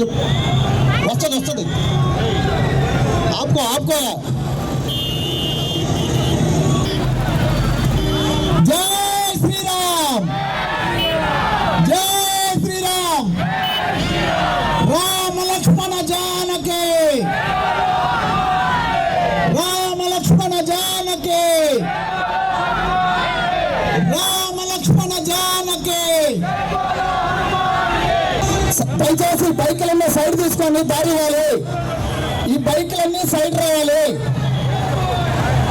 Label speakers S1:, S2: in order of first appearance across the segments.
S1: చెప్పు. వస్తుంది వస్తుంది. ఆపుకో ఆపుకో. సైడ్ తీసుకొని దారి ఇవ్వాలి. ఈ బైక్లన్నీ సైడ్ రావాలి.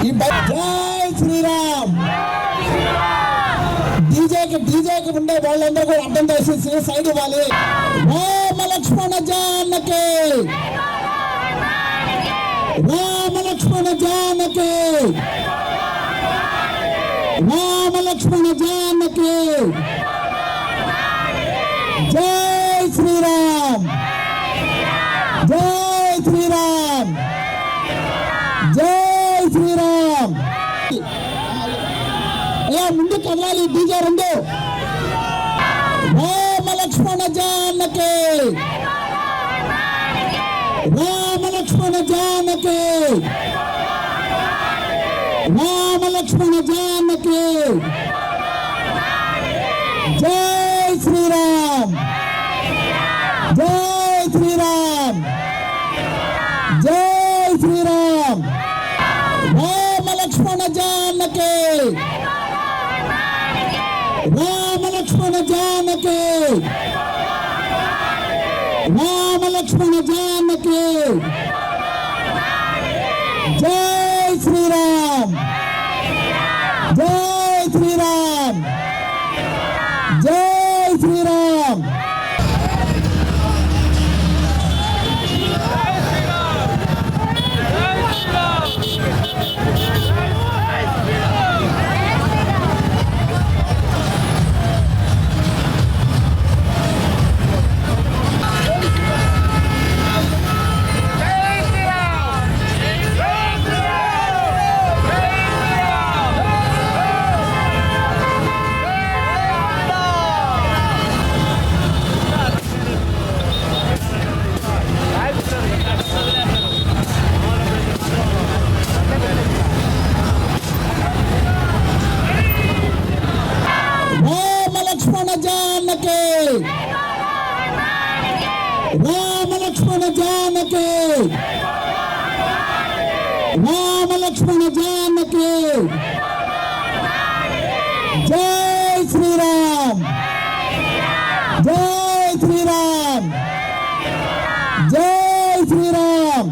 S1: ఈ బైక్ జై శ్రీరామ్. డీజేకి డీజేకి ఉండే వాళ్ళందరూ కూడా అర్థం చేసేసి సైడ్ ఇవ్వాలి. రామ లక్ష్మణ జానకి. రామ లక్ష్మణ జానకి. రామ లక్ష్మణ జానకి జై శ్రీరామ్ జై శ్రీరామ్. జై శ్రీరామ్. అయ్యా ముందు కదలాలి డీజే రెండు. రామ లక్ష్మణ జానకి. రామ లక్ష్మణ జానకి. రామ లక్ష్మణ జానకి. జై శ్రీరామ్. జై శ్రీరామ్. జై శ్రీరామ్ రామ లక్ష్మణ జానకి రామ లక్ష్మణ జానకి రామ లక్ష్మణ జానకి జై శ్రీరామ్ జై శ్రీరామ్ జై శ్రీరామ్ జానకి రామ లక్ష్మణ జానకి జై శ్రీరామ్ జై శ్రీరామ్ జై శ్రీరామ్